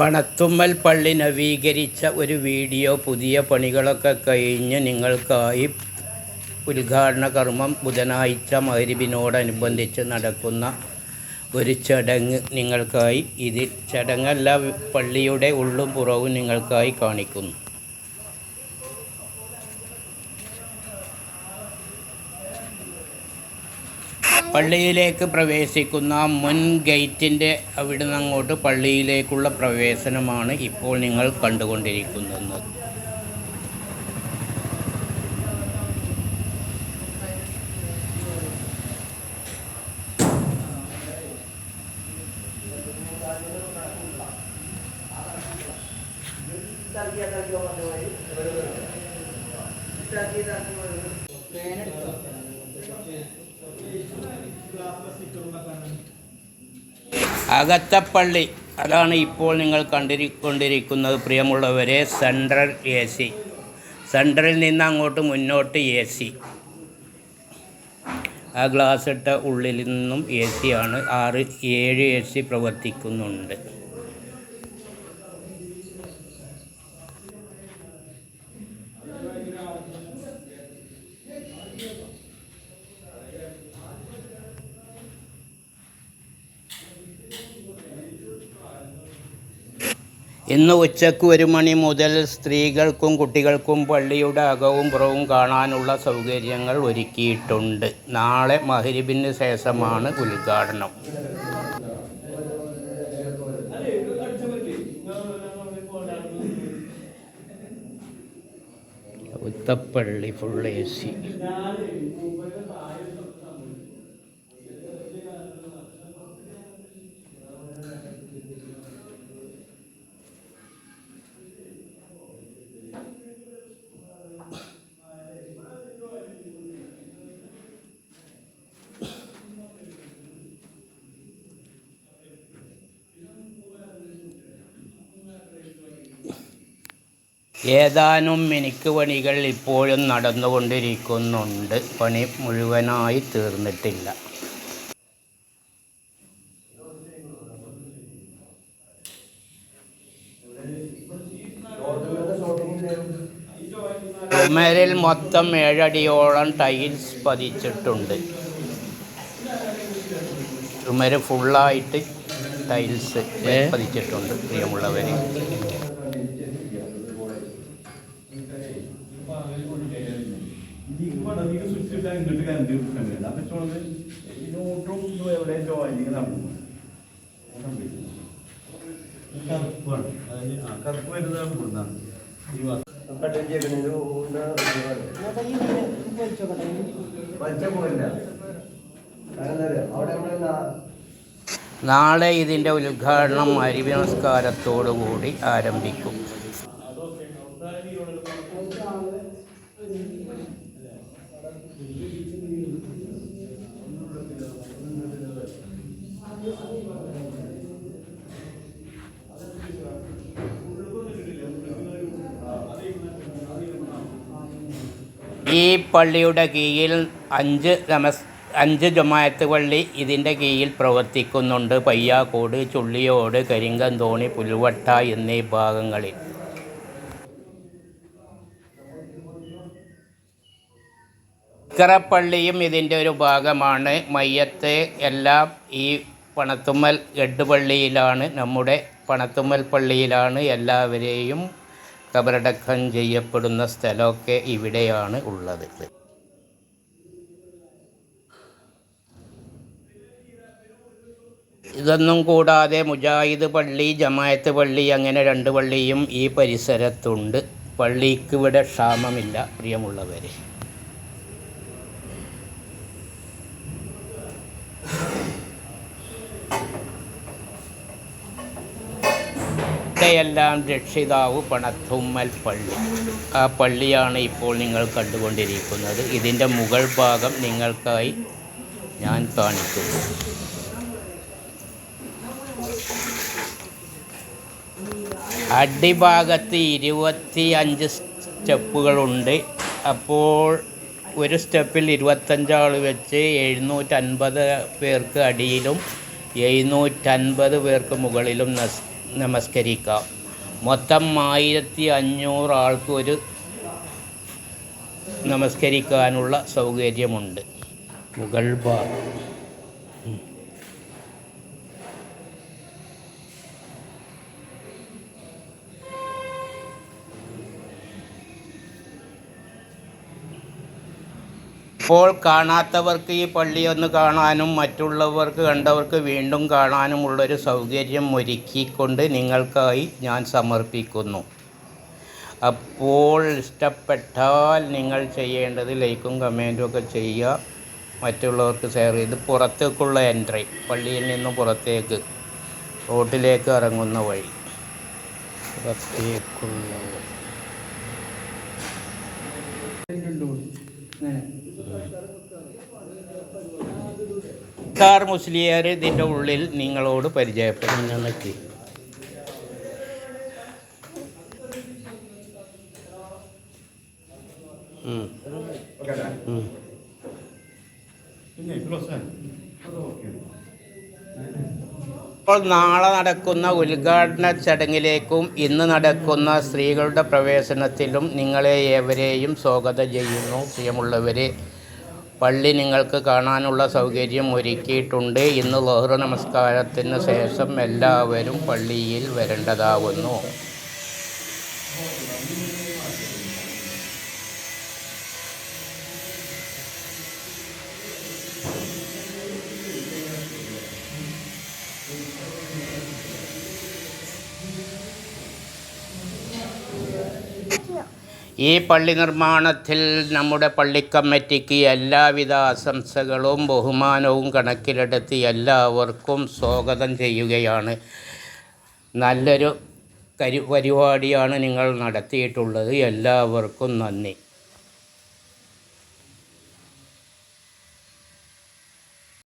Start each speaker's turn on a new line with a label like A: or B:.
A: പണത്തുമ്മൽ പള്ളി നവീകരിച്ച ഒരു വീഡിയോ പുതിയ പണികളൊക്കെ കഴിഞ്ഞ് നിങ്ങൾക്കായി ഉദ്ഘാടന കർമ്മം ബുധനാഴ്ച മഹരിബിനോടനുബന്ധിച്ച് നടക്കുന്ന ഒരു ചടങ്ങ് നിങ്ങൾക്കായി. ഇതിൽ ചടങ്ങല്ല പള്ളിയുടെ ഉള്ളും പുറവും നിങ്ങൾക്കായി കാണിക്കുന്നു. പള്ളിയിലേക്ക് പ്രവേശിക്കുന്ന മുൻ ഗേറ്റിന്റെ അവിടെ നിന്ന് അങ്ങോട്ട് പള്ളിയിലേക്കുള്ള പ്രവേശനമാണ് ഇപ്പോൾ നിങ്ങൾ കണ്ടുകൊണ്ടിരിക്കുന്നത്. അകത്തപ്പള്ളി അതാണ് ഇപ്പോൾ നിങ്ങൾ കണ്ടിരിക്കൊണ്ടിരിക്കുന്നത് പ്രിയമുള്ളവരെ സെൻട്രൽ എ സി സെൻട്രലിൽ നിന്ന് അങ്ങോട്ട് മുന്നോട്ട് എ സി ആ ഗ്ലാസ് ഇട്ട ഉള്ളിൽ നിന്നും എ ആണ്. ആറ് ഏഴ് എ സി പ്രവർത്തിക്കുന്നുണ്ട്. ഇന്ന് ഉച്ചയ്ക്ക് ഒരു മണി മുതൽ സ്ത്രീകൾക്കും കുട്ടികൾക്കും പള്ളിയുടെ അകവും പുറവും കാണാനുള്ള സൗകര്യങ്ങൾ ഒരുക്കിയിട്ടുണ്ട്. നാളെ മഹരിബിന് ശേഷമാണ് ഉദ്ഘാടനം. ഉത്തപ്പള്ളി ഫുൾ എ സി ഏതാനും മിനുക്ക് പണികൾ ഇപ്പോഴും നടന്നുകൊണ്ടിരിക്കുന്നുണ്ട്. പണി മുഴുവനായി തീർന്നിട്ടില്ല. ചുമരിൽ മൊത്തം ഏഴടിയോളം ടൈൽസ് പതിച്ചിട്ടുണ്ട്. ചുമര് ഫുള്ളായിട്ട് ടൈൽസ് പതിച്ചിട്ടുണ്ട് പ്രിയമുള്ളവർ
B: ഇട്ടാൽ ഇങ്ങോട്ട് കറണ്ട് കണ്ടില്ല അപ്പൊ ചോളത് ഇതിനോട്ടും എവിടെ ജോയിനിങ് നടന്നു കറുപ്പ് വരുന്നതാണ് കൂടുന്നതാണ് നമ്മൾ
A: നാളെ ഇതിന്റെ ഉദ്ഘാടനം അരിവി നമസ്കാരത്തോടു കൂടി ആരംഭിക്കും. ഈ പള്ളിയുടെ കീഴിൽ അഞ്ച് നമസ് അഞ്ച് ജമായത്ത് പള്ളി ഇതിന്റെ കീഴിൽ പ്രവർത്തിക്കുന്നുണ്ട്. പയ്യാക്കോട് ചുള്ളിയോട് കരിങ്കന്തോണി പുൽവട്ട എന്നീ ഭാഗങ്ങളിൽ. ഇക്കറപ്പള്ളിയും ഇതിന്റെ ഒരു ഭാഗമാണ്. മയ്യത്തെ എല്ലാം ഈ പണത്തുമ്മൽ ഗഡ് പള്ളിയിലാണ് നമ്മുടെ പണത്തുമ്മൽ പള്ളിയിലാണ്. എല്ലാവരെയും കബറടക്കം ചെയ്യപ്പെടുന്ന സ്ഥലമൊക്കെ ഇവിടെയാണ് ഉള്ളത്. ഇതൊന്നും കൂടാതെ മുജാഹിദ് പള്ളി ജമായത്ത് പള്ളി അങ്ങനെ രണ്ട് പള്ളിയും ഈ പരിസരത്തുണ്ട്. പള്ളിക്ക് ഇവിടെ ക്ഷാമമില്ല പ്രിയമുള്ളവരെ. ഇവിടെയെല്ലാം രക്ഷിതാവ് പണത്തുമ്മൽ പള്ളി. ആ പള്ളിയാണ് ഇപ്പോൾ നിങ്ങൾ കണ്ടുകൊണ്ടിരിക്കുന്നത്. ഇതിന്റെ മുകൾ ഭാഗം നിങ്ങൾക്കായി ഞാൻ കാണിക്കുന്നു. അടിഭാഗത്ത് ഇരുപത്തി അഞ്ച് സ്റ്റെപ്പുകളുണ്ട്. അപ്പോൾ ഒരു സ്റ്റെപ്പിൽ ഇരുപത്തഞ്ചാൾ വെച്ച് എഴുന്നൂറ്റൻപത് പേർക്ക് അടിയിലും എഴുന്നൂറ്റൻപത് പേർക്ക് മുകളിലും നസ് നമസ്കരിക്കാം. മൊത്തം ആയിരത്തി അഞ്ഞൂറ് ആൾക്ക് ഒരു നമസ്കരിക്കാനുള്ള സൗകര്യമുണ്ട്. മുഗൾ ഭാഗം ഇപ്പോൾ കാണാത്തവർക്ക് ഈ പള്ളി ഒന്ന് കാണാനും മറ്റുള്ളവർക്ക് കണ്ടവർക്ക് വീണ്ടും കാണാനുമുള്ളൊരു സൗകര്യം ഒരുക്കിക്കൊണ്ട് നിങ്ങൾക്കായി ഞാൻ സമർപ്പിക്കുന്നു. അപ്പോൾ ഇഷ്ടപ്പെട്ടാൽ നിങ്ങൾ ചെയ്യേണ്ടത് ലൈക്കും കമന്റും ഒക്കെ ചെയ്യുക. മറ്റുള്ളവർക്ക് ഷെയർ ചെയ്ത് പുറത്തേക്കുള്ള എൻട്രി പള്ളിയിൽ നിന്ന് പുറത്തേക്ക് റോട്ടിലേക്ക് ഇറങ്ങുന്ന വഴി. പുറത്തേക്കുള്ള വഴി. കാർ മുസ്ലിയാർ ഇതിന്റെ ഉള്ളിൽ നിങ്ങളോട്
B: ഓക്കെ
A: ഇപ്പോൾ നാളെ നടക്കുന്ന ഉദ്ഘാടന ചടങ്ങിലേക്കും ഇന്ന് നടക്കുന്ന സ്ത്രീകളുടെ പ്രവേശനത്തിലും നിങ്ങളെ ഏവരെയും സ്വാഗതം ചെയ്യുന്നു. പ്രിയമുള്ളവരെ പള്ളി നിങ്ങൾക്ക് കാണാനുള്ള സൗകര്യം ഒരുക്കിയിട്ടുണ്ട്. ഇന്ന് ലോഹ്റ നമസ്കാരത്തിന് ശേഷം എല്ലാവരും പള്ളിയിൽ വരേണ്ടതാകുന്നു ഈ പള്ളി നിർമ്മാണത്തിൽ നമ്മുടെ പള്ളി കമ്മിറ്റിക്ക് എല്ലാവിധ ആശംസകളും ബഹുമാനവും കണക്കിലെടുത്ത് എല്ലാവർക്കും സ്വാഗതം ചെയ്യുകയാണ്. നല്ലൊരു കരു പരിപാടിയാണ് നിങ്ങൾ നടത്തിയിട്ടുള്ളത്. എല്ലാവർക്കും നന്ദി.